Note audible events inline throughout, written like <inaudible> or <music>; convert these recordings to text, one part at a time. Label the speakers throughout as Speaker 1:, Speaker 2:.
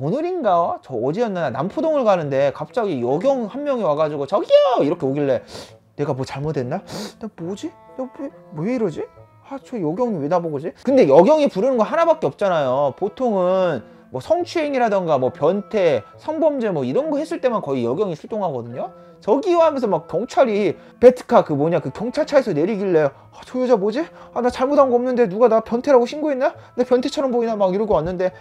Speaker 1: 오늘인가 저 어제였나 남포동을 가는데 갑자기 여경 한 명이 와가지고 저기요 이렇게 오길래 내가 뭐 잘못했나? 나 뭐지? 나 왜, 왜 이러지? 아 저 여경이 왜 나보고지? 근데 여경이 부르는 거 하나밖에 없잖아요 보통은 뭐 성추행이라던가 뭐 변태 성범죄 뭐 이런 거 했을 때만 거의 여경이 출동하거든요 저기요 하면서 막 경찰이 베트카 그 뭐냐 그 경찰차에서 내리길래 아, 저 여자 뭐지? 아 나 잘못한 거 없는데 누가 나 변태라고 신고했나? 나 변태처럼 보이나 막 이러고 왔는데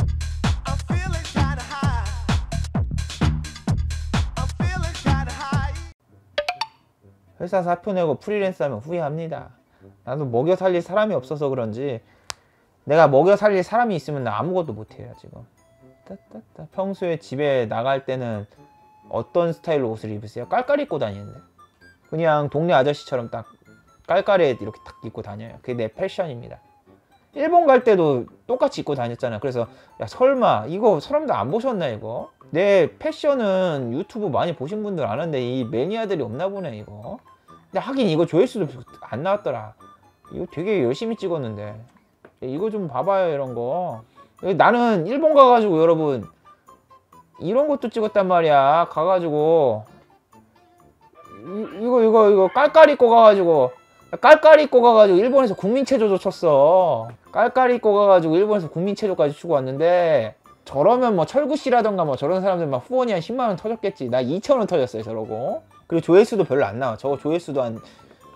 Speaker 1: 회사 사표 내고 프리랜서 하면 후회합니다. 나도 먹여 살릴 사람이 없어서 그런지 내가 먹여 살릴 사람이 있으면 나 아무것도 못해요 지금. 따따따. 평소에 집에 나갈 때는 어떤 스타일로 옷을 입으세요? 깔깔 입고 다니는데 그냥 동네 아저씨처럼 딱 깔깔에 이렇게 딱 입고 다녀요. 그게 내 패션입니다. 일본 갈 때도 똑같이 입고 다녔잖아. 그래서 야 설마 이거 사람들 안 보셨나 이거? 내 패션은 유튜브 많이 보신 분들 아는데 이 매니아들이 없나 보네 이거. 근데 하긴 이거 조회수도 안 나왔더라. 이거 되게 열심히 찍었는데 이거 좀 봐봐요 이런 거. 나는 일본 가가지고 여러분 이런 것도 찍었단 말이야. 가가지고 이, 이거 이거 이거 깔깔 입고 가가지고 깔깔 입고 가가지고 일본에서 국민체조도 쳤어. 깔깔 입고 가가지고 일본에서 국민체조까지 추고 왔는데 저러면 뭐 철구 씨라던가 뭐 저런 사람들 막 후원이 한 10만 원 터졌겠지. 나 2천 원 터졌어요 저러고. 그리고 조회수도 별로 안 나와. 저거 조회수도 한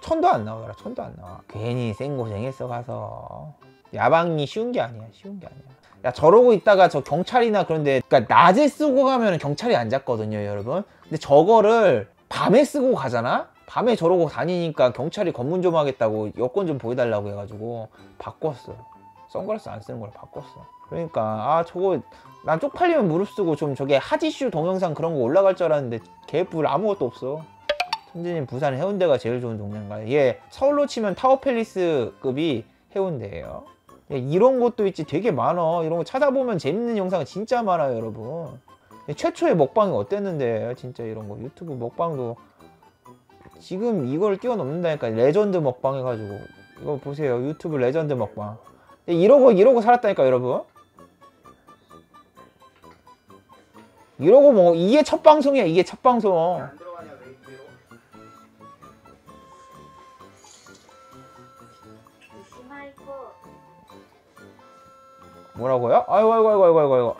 Speaker 1: 천도 안 나오더라. 천도 안 나와. 괜히 생고생했어 가서. 야방이 쉬운 게 아니야. 쉬운 게 아니야. 야 저러고 있다가 저 경찰이나 그런데 그러니까 낮에 쓰고 가면 경찰이 안 잡거든요 여러분 근데 저거를 밤에 쓰고 가잖아 밤에 저러고 다니니까 경찰이 검문 좀 하겠다고 여권 좀 보여달라고 해가지고 바꿨어 선글라스 안 쓰는 걸 바꿨어 그러니까. 아 저거 난 쪽팔리면 무릅쓰고 좀 저게 하지슈 동영상 그런 거 올라갈 줄 알았는데 개뿔 아무것도 없어. 천진님 부산 해운대가 제일 좋은 동네인가요? 예 서울로 치면 타워팰리스급이 해운대예요. 야, 이런 것도 있지 되게 많아. 이런 거 찾아보면 재밌는 영상 진짜 많아요 여러분. 최초의 먹방이 어땠는데 진짜 이런 거. 유튜브 먹방도 지금 이걸 뛰어넘는다니까 레전드 먹방 해가지고. 이거 보세요. 유튜브 레전드 먹방. 이러고 이러고 살았다니까 여러분 이러고 뭐 이게 첫 방송이야 이게 첫 방송. 뭐라고요? 아이고 아이고 아이고 아이고 아이고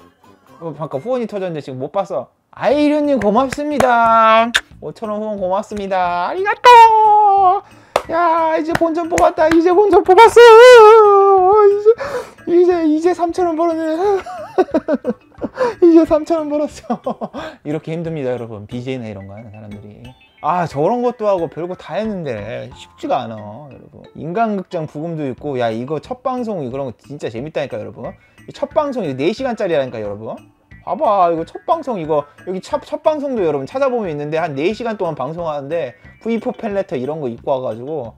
Speaker 1: 어, 잠깐 후원이 터졌는데 지금 못 봤어. 아이류님 고맙습니다. 5천원 후원 고맙습니다. 아리가또! 야 이제 본전 뽑았다. 이제 본전 뽑았어. 이제 이제 이제 3천원 벌었네 <laughs> 이제 3천원 벌었어. <laughs> 이렇게 힘듭니다 여러분. BJ나 이런 거 하는 사람들이. 아 저런 것도 하고 별거 다 했는데 쉽지가 않아 여러분. 인간극장 부금도 있고 야 이거 첫 방송 그런 거 진짜 재밌다니까 여러분. 이첫 방송 이거 4시간짜리라니까 여러분. 봐봐 이거 첫 방송 이거. 여기 첫, 첫 방송도 여러분 찾아보면 있는데 한 4시간 동안 방송하는데 V4 팬레터 이런 거 입고 와가지고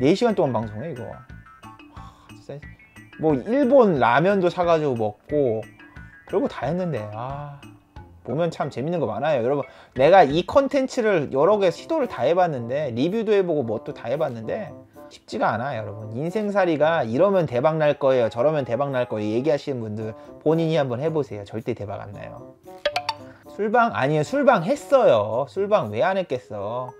Speaker 1: 4시간 동안 방송해 이거. 하, 진짜 뭐 일본 라면도 사가지고 먹고 별거 다 했는데 아 보면 참 재밌는 거 많아요. 여러분 내가 이 컨텐츠를 여러 개 시도를 다 해봤는데 리뷰도 해보고 뭣도 다 해봤는데 쉽지가 않아 여러분. 인생살이가 이러면 대박 날 거예요 저러면 대박 날 거예요 얘기하시는 분들 본인이 한번 해보세요. 절대 대박 안 나요. 술방? 아니에요. 술방 했어요. 술방 왜 안 했겠어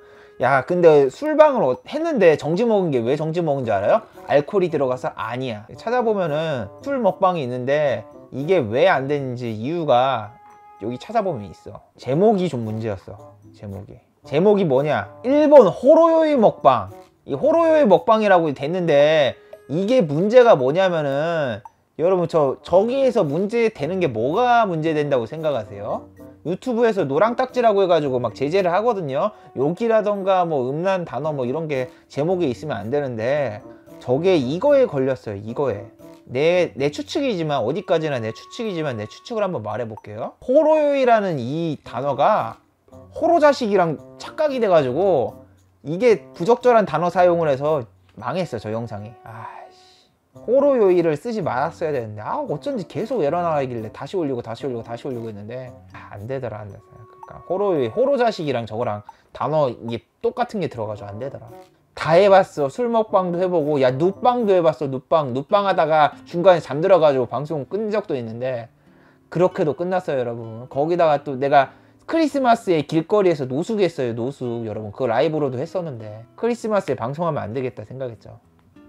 Speaker 1: 야 근데 술방을 어- 했는데 정지 먹은 게 왜 정지 먹은 줄 알아요? 알코올이 들어가서 아니야. 찾아보면은 술 먹방이 있는데 이게 왜 안 되는지 이유가 여기 찾아보면 있어. 제목이 좀 문제였어 제목이. 제목이 뭐냐? 일본 호로요이 먹방. 이 호로요이 먹방이라고 됐는데 이게 문제가 뭐냐면은 여러분 저 저기에서 문제 되는 게 뭐가 문제 된다고 생각하세요? 유튜브에서 노랑딱지라고 해가지고 막 제재를 하거든요. 욕이라던가 뭐 음란 단어 뭐 이런 게 제목에 있으면 안 되는데 저게 이거에 걸렸어요. 이거에 내, 내 추측이지만 어디까지나 내 추측이지만 내 추측을 한번 말해볼게요. 호로요이라는 이 단어가 호로 자식이랑 착각이 돼가지고 이게 부적절한 단어 사용을 해서 망했어 저 영상이. 아씨 호로요이를 쓰지 말았어야 되는데 아 어쩐지 계속 에러 나가길래 다시 올리고 다시 올리고 다시 올리고 했는데 아, 안 되더라 안 되더라. 그러니까 호로요이 호로 자식이랑 저거랑 단어 이게 똑같은 게 들어가지고 안 되더라. 다 해봤어. 술 먹방도 해보고, 야, 눕방도 해봤어, 눕방. 눕방 하다가 중간에 잠들어가지고 방송 끈 적도 있는데, 그렇게도 끝났어요 여러분 거기다가 또 내가 크리스마스에 길거리에서 노숙했어요 노숙 여러분 그거 라이브로도 했었는데 크리스마스에 방송하면 안 되겠다 생각했죠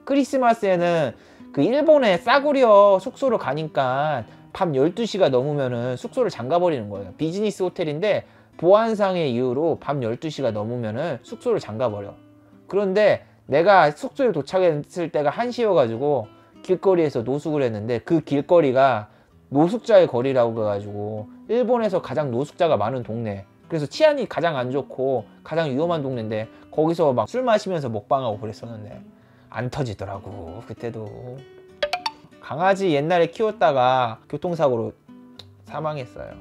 Speaker 1: 크리스마스에는 그 일본에 싸구려 숙소를 가니까 밤 12시가 넘으면은 숙소를 잠가버리는 거예요. 비즈니스 호텔인데 보안상의 이유로 밤 12시가 넘으면은 숙소를 잠가버려. 그런데 내가 숙소에 도착했을 때가 1시여가지고 길거리에서 노숙을 했는데 그 길거리가 노숙자의 거리라고 해가지고 일본에서 가장 노숙자가 많은 동네. 그래서 치안이 가장 안 좋고 가장 위험한 동네인데 거기서 막 술 마시면서 먹방하고 그랬었는데 안 터지더라고 그때도 강아지 옛날에 키웠다가 교통사고로 사망했어요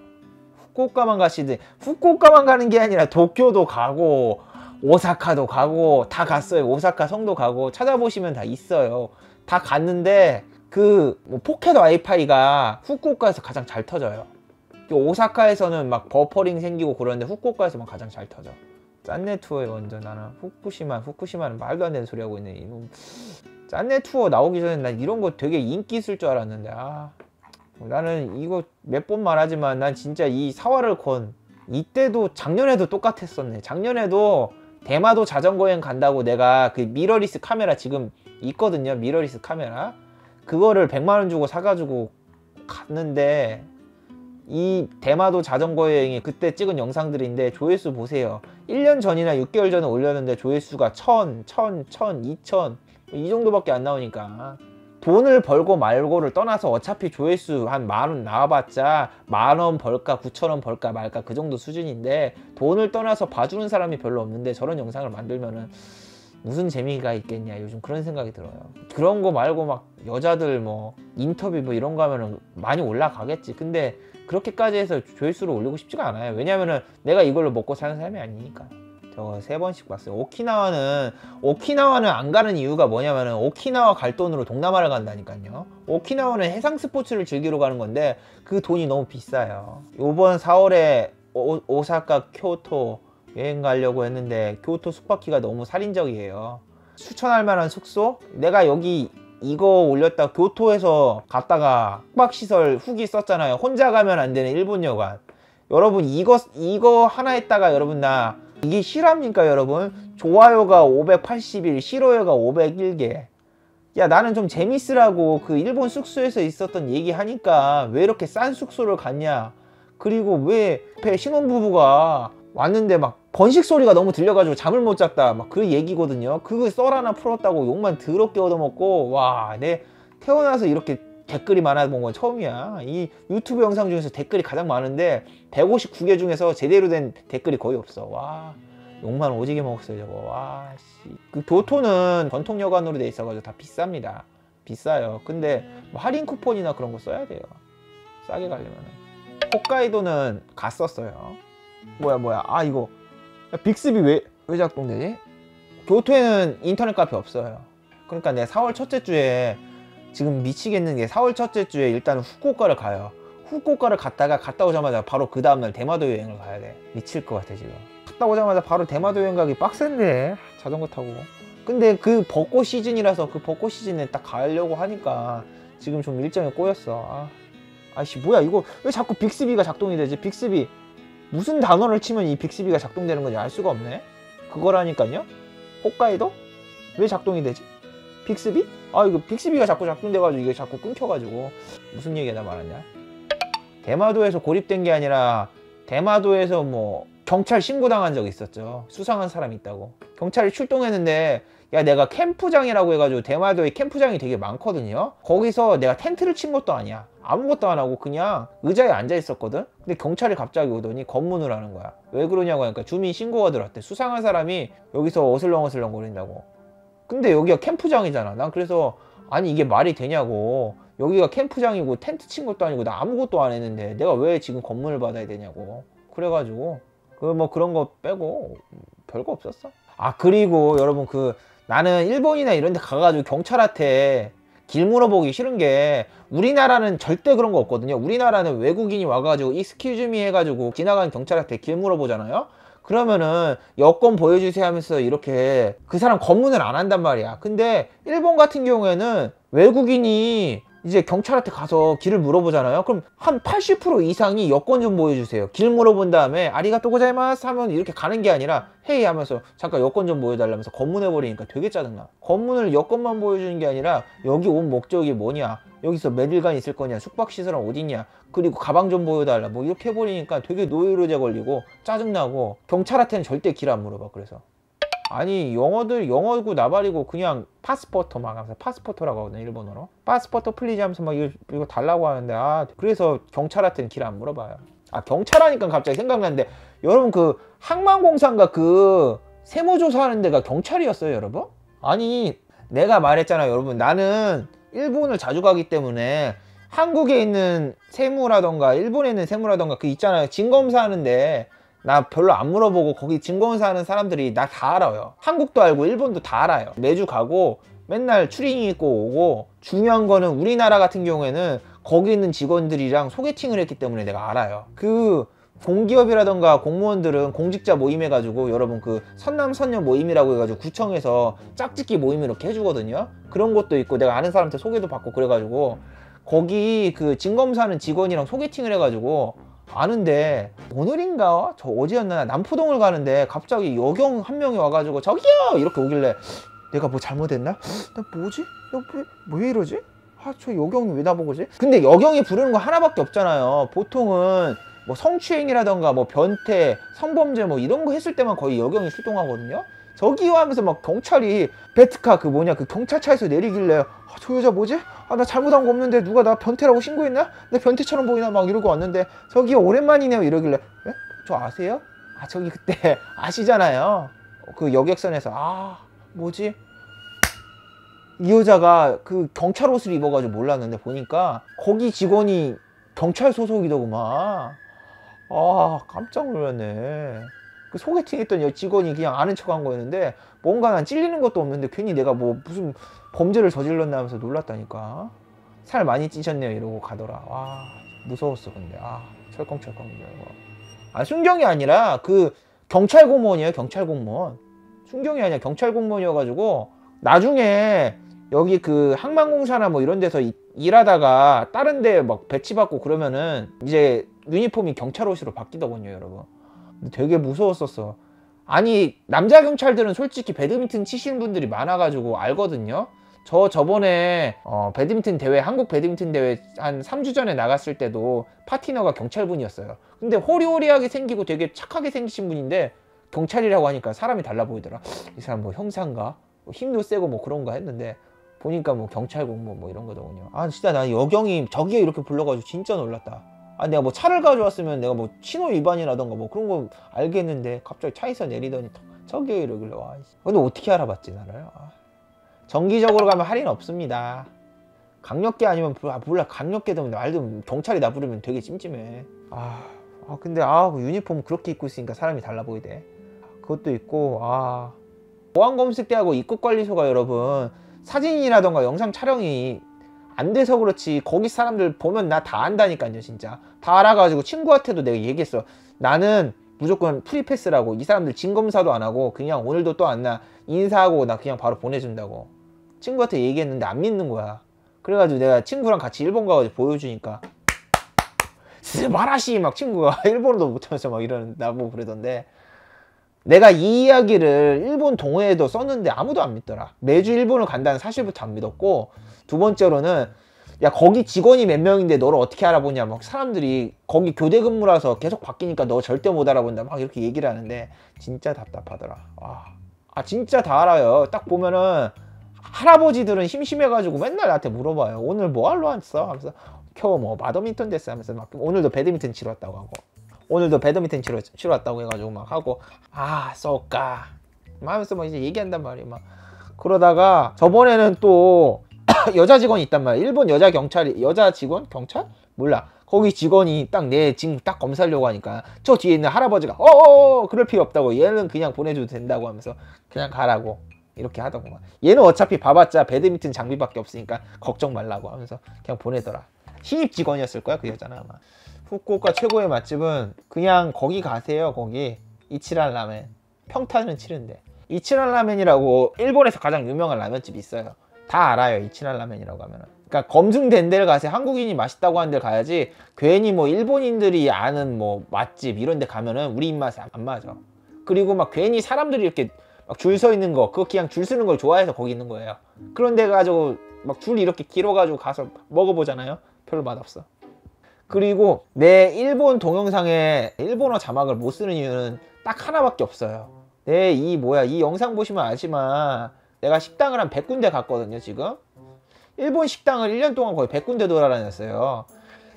Speaker 1: 후쿠오카만 가시는데 후쿠오카만 가는 게 아니라 도쿄도 가고 오사카도 가고 다 갔어요 오사카 성도 가고 찾아보시면 다 있어요 다 갔는데 그 뭐 포켓 와이파이가 후쿠오카에서 가장 잘 터져요. 오사카에서는 막 버퍼링 생기고 그러는데 후쿠오카에서만 가장 잘 터져. 짠내 투어에 완전 나는 후쿠시마 후쿠시마는 말도 안 되는 소리 하고 있네 이놈. 짠내 투어 나오기 전에 난 이런 거 되게 인기 있을 줄 알았는데 아 나는 이거 몇 번 말하지만 난 진짜 이 사활을 건 이때도 작년에도 똑같았었네. 작년에도 대마도 자전거 여행 간다고 내가 그 미러리스 카메라 지금 있거든요. 미러리스 카메라. 그거를 100만 원 주고 사가지고 갔는데 이 대마도 자전거 여행이 그때 찍은 영상들인데 조회수 보세요. 1년 전이나 6개월 전에 올렸는데 조회수가 1000, 1000, 1000, 2000, 이 정도밖에 안 나오니까. 돈을 벌고 말고를 떠나서 어차피 조회수 한 만 원 나와봤자 만 원 벌까 9천 원 벌까 말까 그 정도 수준인데 돈을 떠나서 봐주는 사람이 별로 없는데 저런 영상을 만들면은 무슨 재미가 있겠냐 요즘 그런 생각이 들어요. 그런 거 말고 막 여자들 뭐 인터뷰 뭐 이런 거 하면은 많이 올라가겠지. 근데 그렇게까지 해서 조회수를 올리고 싶지가 않아요. 왜냐면은 내가 이걸로 먹고 사는 사람이 아니니까. 저거 세 번씩 봤어요. 오키나와는 오키나와는 안 가는 이유가 뭐냐면은 오키나와 갈 돈으로 동남아를 간다니까요. 오키나와는 해상 스포츠를 즐기러 가는 건데 그 돈이 너무 비싸요. 요번 4월에 오, 오사카 교토 여행 가려고 했는데 교토 숙박비가 너무 살인적이에요. 추천할 만한 숙소? 내가 여기 이거 올렸다 교토에서 갔다가 숙박시설 후기 썼잖아요. 혼자 가면 안 되는 일본 여관. 여러분 이거 이거 하나 했다가 여러분 나 이게 실합니까 여러분? 좋아요가 581, 싫어요가 501개. 야 나는 좀 재밌으라고 그 일본 숙소에서 있었던 얘기 하니까 왜 이렇게 싼 숙소를 갔냐? 그리고 왜 옆에 신혼부부가 왔는데 막 번식 소리가 너무 들려가지고 잠을 못 잤다. 막 그 얘기거든요. 그거 썰 하나 풀었다고 욕만 더럽게 얻어먹고 와 내 태어나서 이렇게 댓글이 많아본 건 처음이야. 이 유튜브 영상 중에서 댓글이 가장 많은데 159개 중에서 제대로 된 댓글이 거의 없어. 와 욕만 오지게 먹었어요 저거. 와씨. 그 교토는 전통 여관으로 돼 있어가지고 다 비쌉니다. 비싸요. 근데 뭐 할인 쿠폰이나 그런 거 써야 돼요. 싸게 가려면 홋카이도는 갔었어요. 뭐야 뭐야. 아 이거 야, 빅스비 왜, 왜 작동되지? 교토에는 인터넷 카페 없어요. 그러니까 내가 4월 첫째 주에 지금 미치겠는 게 4월 첫째 주에 일단 후쿠오카를 가요. 후쿠오카를 갔다가 갔다 오자마자 바로 그 다음날 대마도 여행을 가야 돼. 미칠 것 같아 지금. 갔다 오자마자 바로 대마도 여행 가기 빡센데 자전거 타고. 근데 그 벚꽃 시즌이라서 그 벚꽃 시즌에 딱 가려고 하니까 지금 좀 일정이 꼬였어. 아, 아씨 뭐야 이거. 왜 자꾸 빅스비가 작동이 되지? 빅스비 무슨 단어를 치면 이 빅스비가 작동되는 건지 알 수가 없네. 그거라니까요. 홋카이도? 왜 작동이 되지? 빅스비? 아 이거 빅스비가 자꾸 작동돼가지고 이게 자꾸 끊겨가지고 무슨 얘기가 말았냐? 대마도에서 고립된 게 아니라 대마도에서 뭐 경찰 신고당한 적 있었죠. 수상한 사람이 있다고. 경찰이 출동했는데 야 내가 캠프장이라고 해가지고 대마도에 캠프장이 되게 많거든요. 거기서 내가 텐트를 친 것도 아니야. 아무것도 안 하고 그냥 의자에 앉아 있었거든. 근데 경찰이 갑자기 오더니 검문을 하는 거야. 왜 그러냐고 하니까 주민 신고가 들어왔대. 수상한 사람이 여기서 어슬렁어슬렁 거린다고. 근데 여기가 캠프장이잖아. 난 그래서 아니 이게 말이 되냐고. 여기가 캠프장이고 텐트 친 것도 아니고 나 아무것도 안 했는데 내가 왜 지금 검문을 받아야 되냐고. 그래가지고 그 뭐 그런 거 빼고 별거 없었어. 아 그리고 여러분 그 나는 일본이나 이런 데 가가지고 경찰한테 길 물어보기 싫은 게 우리나라는 절대 그런 거 없거든요. 우리나라는 외국인이 와가지고 익스큐즈미 해가지고 지나가는 경찰한테 길 물어보잖아요. 그러면은 여권 보여주세요 하면서 이렇게 그 사람 검문을 안 한단 말이야. 근데 일본 같은 경우에는 외국인이 이제 경찰한테 가서 길을 물어보잖아요. 그럼 한 80% 이상이 여권 좀 보여주세요. 길 물어본 다음에 아리가또 고자이마스 하면 이렇게 가는 게 아니라 헤이 하면서 잠깐 여권 좀 보여달라면서 검문해버리니까 되게 짜증나. 검문을 여권만 보여주는 게 아니라 여기 온 목적이 뭐냐. 여기서 며칠간 있을 거냐. 숙박시설은 어디냐. 그리고 가방 좀 보여달라. 뭐 이렇게 해버리니까 되게 노이로제 걸리고 짜증나고 경찰한테는 절대 길 안 물어봐. 그래서. 아니 영어들 영어고 나발이고 그냥 파스포터 막 하면서 파스포터라고 하거든 일본어로. 파스포터 플리즈 하면서 막 이거, 이거 달라고 하는데 아 그래서 경찰한테는 길 안 물어봐요. 아 경찰 하니까 갑자기 생각났는데 여러분 그 항만공사인가 그 세무조사 하는 데가 경찰이었어요 여러분? 아니 내가 말했잖아요 여러분. 나는 일본을 자주 가기 때문에 한국에 있는 세무라던가 일본에 있는 세무라던가 그 있잖아요 진검사 하는데 나 별로 안 물어보고 거기 증권사 하는 사람들이 나 다 알아요. 한국도 알고 일본도 다 알아요. 매주 가고 맨날 추리닝 입고 오고 중요한 거는 우리나라 같은 경우에는 거기 있는 직원들이랑 소개팅을 했기 때문에 내가 알아요. 그 공기업이라던가 공무원들은 공직자 모임 해가지고 여러분 그 선남 선녀 모임이라고 해가지고 구청에서 짝짓기 모임 이렇게 해주거든요. 그런 것도 있고 내가 아는 사람한테 소개도 받고 그래가지고 거기 그 진검사는 직원이랑 소개팅을 해가지고 아는데 오늘인가 저 어제였나 남포동을 가는데 갑자기 여경 한 명이 와가지고 저기요 이렇게 오길래 내가 뭐 잘못했나? 나 뭐지? 나 왜, 왜 이러지? 아 저 여경이 왜 나보고지? 근데 여경이 부르는 거 하나밖에 없잖아요. 보통은 뭐 성추행이라던가 뭐 변태, 성범죄 뭐 이런 거 했을 때만 거의 여경이 출동하거든요. 저기요 하면서 막 경찰이 베트카 그 뭐냐 그 경찰차에서 내리길래 아, 저 여자 뭐지? 아 나 잘못한 거 없는데 누가 나 변태라고 신고했나? 내 변태처럼 보이나 막 이러고 왔는데 저기요 오랜만이네요 이러길래 에? 저 아세요? 아 저기 그때 <laughs> 아시잖아요 그 여객선에서 아 뭐지? 이 여자가 그 경찰 옷을 입어가지고 몰랐는데 보니까 거기 직원이 경찰 소속이더구만 아 깜짝 놀랐네 그 소개팅 했던 여 직원이 그냥 아는 척 한 거였는데 뭔가 난 찔리는 것도 없는데 괜히 내가 뭐 무슨 범죄를 저질렀나 하면서 놀랐다니까. 살 많이 찌셨네요. 이러고 가더라. 와 무서웠어 근데. 아 철컹철컹 이거. 아 순경이 아니라 그 경찰 공무원이에요 경찰 공무원. 순경이 아니라 경찰 공무원이어가지고 나중에 여기 그 항만공사나 뭐 이런 데서 이- 일하다가 다른 데 막 배치받고 그러면은 이제 유니폼이 경찰 옷으로 바뀌더군요 여러분 되게 무서웠었어. 아니 남자 경찰들은 솔직히 배드민턴 치시는 분들이 많아가지고 알거든요. 저 저번에 어, 배드민턴 대회 한국 배드민턴 대회 한 3주 전에 나갔을 때도 파티너가 경찰분이었어요. 근데 호리호리하게 생기고 되게 착하게 생기신 분인데 경찰이라고 하니까 사람이 달라 보이더라. 이 사람 뭐 형사인가? 뭐 힘도 세고 뭐 그런가 했는데 보니까 뭐 경찰 공무원 뭐 이런 거더군요. 아 진짜 나 여경이 저기에 이렇게 불러가지고 진짜 놀랐다 아 내가 뭐 차를 가져왔으면 내가 뭐 신호 위반이라던가 뭐 그런 거 알겠는데 갑자기 차에서 내리더니 저기에 이러길래 와 씨. 근데 어떻게 알아봤지 나를? 아. 정기적으로 가면 할인 없습니다. 강력계 아니면 부- 아, 몰라. 강력계 되면 말도 경찰이 나 부르면 되게 찜찜해. 아, 아 근데 아 유니폼 그렇게 입고 있으니까 사람이 달라 보이대. 그것도 있고 아. 보안검색대하고 입국관리소가 여러분 사진이라던가 영상 촬영이 안 돼서 그렇지. 거기 사람들 보면 나 다 안다니까요 진짜. 다 알아가지고 친구한테도 내가 얘기했어. 나는 무조건 프리패스라고. 이 사람들 진검사도 안 하고 그냥 오늘도 또 안 나. 인사하고 나 그냥 바로 보내준다고. 친구한테 얘기했는데 안 믿는 거야. 그래가지고 내가 친구랑 같이 일본 가가지고 보여주니까. 스바라시 막 친구가. <laughs> 일본어도 못하면서 막 이러는 나보고 그러던데 내가 이 이야기를 일본 동호회에도 썼는데 아무도 안 믿더라. 매주 일본을 간다는 사실부터 안 믿었고 두 번째로는 야 거기 직원이 몇 명인데 너를 어떻게 알아보냐 막 사람들이 거기 교대 근무라서 계속 바뀌니까 너 절대 못 알아본다 막 이렇게 얘기를 하는데 진짜 답답하더라. 와. 아 진짜 다 알아요. 딱 보면은 할아버지들은 심심해가지고 맨날 나한테 물어봐요. 오늘 뭐 하러 왔어? 하면서 겨우 뭐 마더민턴 됐어 하면서 막 오늘도 배드민턴 치러 왔다고 하고 오늘도 배드민턴 치러, 치러 왔다고 해가지고 막 하고 아막 하면서 막 이제 얘기한단 말이에요. 막 그러다가 저번에는 또 <coughs> 여자 직원이 있단 말이야 일본 여자 경찰이 여자 직원? 경찰? 몰라. 거기 직원이 딱 내 지금 딱 검사하려고 하니까 저 뒤에 있는 할아버지가 어어 그럴 필요 없다고. 얘는 그냥 보내줘도 된다고 하면서 그냥 가라고. 이렇게 하더구만. 얘는 어차피 봐봤자 배드민턴 장비밖에 없으니까 걱정 말라고 하면서 그냥 보내더라. 신입 직원이었을 거야 그 여자는 아마 후쿠오카 최고의 맛집은 그냥 거기 가세요 거기 이치란 라멘 평타는 치는데 이치란 라멘이라고 일본에서 가장 유명한 라면집이 있어요 다 알아요 이치란 라멘이라고 하면은 그러니까 검증된 데를 가서 한국인이 맛있다고 하는 데를 가야지 괜히 뭐 일본인들이 아는 뭐 맛집 이런 데 가면은 우리 입맛에 안- 안 맞아. 그리고 막 괜히 사람들이 이렇게 막 줄 서 있는 거 그거 그냥 줄 서는 걸 좋아해서 거기 있는 거예요. 그런 데 가지고 막 줄 이렇게 길어가지고 가서 먹어보잖아요. 별로 맛없어. 그리고 내 일본 동영상에 일본어 자막을 못 쓰는 이유는 딱 하나밖에 없어요. 내 이 뭐야 이 영상 보시면 아시만 내가 식당을 한 100군데 갔거든요 지금. 일본 식당을 1년 동안 거의 100군데 돌아다녔어요.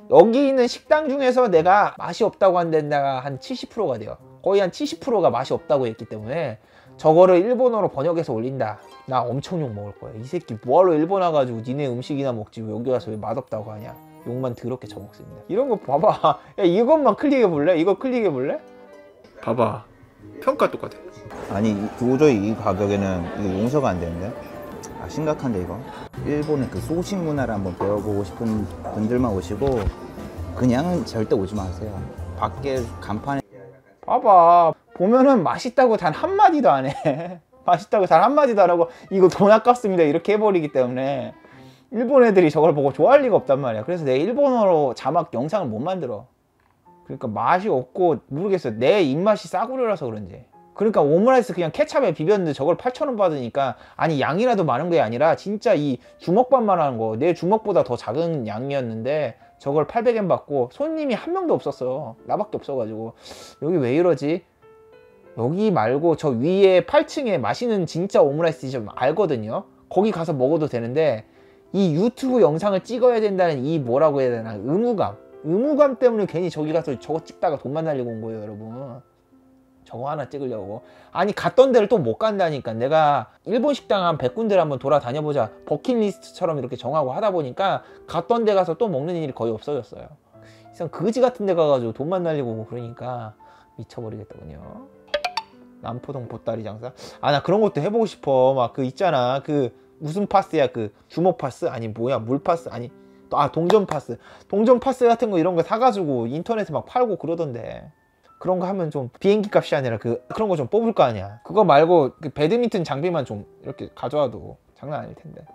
Speaker 1: 여기 있는 식당 중에서 내가 맛이 없다고 한 데가 한 70%가 돼요. 거의 한 70%가 맛이 없다고 했기 때문에 저거를 일본어로 번역해서 올린다. 나 엄청 욕 먹을 거야. 이 새끼 뭐하러 일본 와가지고 니네 음식이나 먹지 왜 여기 와서 왜 맛없다고 하냐. 욕만 더럽게 처먹습니다. 이런 거 봐봐. 야 이것만 클릭해 볼래? 이거 클릭해 볼래? 봐봐. 평가 똑같아.
Speaker 2: 아니 이- 도저히 이 가격에는 이거 용서가 안 되는데 아 심각한데 이거 일본의 그 소식 문화를 한번 배워보고 싶은 분들만 오시고 그냥은 절대 오지 마세요 밖에 간판에
Speaker 1: 봐봐 보면은 맛있다고 단 한마디도 안해 <laughs> 맛있다고 단 한마디도 안 하고 이거 돈 아깝습니다 이렇게 해버리기 때문에 일본 애들이 저걸 보고 좋아할 리가 없단 말이야. 그래서 내가 일본어로 자막 영상을 못 만들어. 그러니까 맛이 없고 모르겠어. 내 입맛이 싸구려라서 그런지. 그러니까 오므라이스 그냥 케찹에 비볐는데 저걸 8,000원 받으니까 아니 양이라도 많은 게 아니라 진짜 이 주먹밥만 하는 거. 내 주먹보다 더 작은 양이었는데 저걸 800엔 받고 손님이 한 명도 없었어. 나밖에 없어가지고. 여기 왜 이러지? 여기 말고 저 위에 8층에 맛있는 진짜 오므라이스 집 알거든요. 거기 가서 먹어도 되는데 이 유튜브 영상을 찍어야 된다는 이 뭐라고 해야 되나 의무감. 의무감 때문에 괜히 저기 가서 저거 찍다가 돈만 날리고 온 거예요, 여러분. 저거 하나 찍으려고. 아니 갔던 데를 또 못 간다니까. 내가 일본 식당 한 100군데를 한번 돌아다녀보자. 버킷리스트처럼 이렇게 정하고 하다 보니까 갔던 데 가서 또 먹는 일이 거의 없어졌어요. 이상 거지 같은 데 가가지고 돈만 날리고 그러니까 미쳐버리겠더군요. 남포동 보따리 장사? 아 나 그런 것도 해보고 싶어. 막 그 있잖아. 그 무슨 파스야? 그 주먹 파스? 아니 뭐야? 물 파스? 아니 또- 아 동전 파스. 동전 파스 같은 거 이런 거 사가지고 인터넷에 막 팔고 그러던데. 그런 거 하면 좀 비행기 값이 아니라 그 그런 거 좀 뽑을 거 아니야. 그거 말고 그 배드민턴 장비만 좀 이렇게 가져와도 장난 아닐 텐데.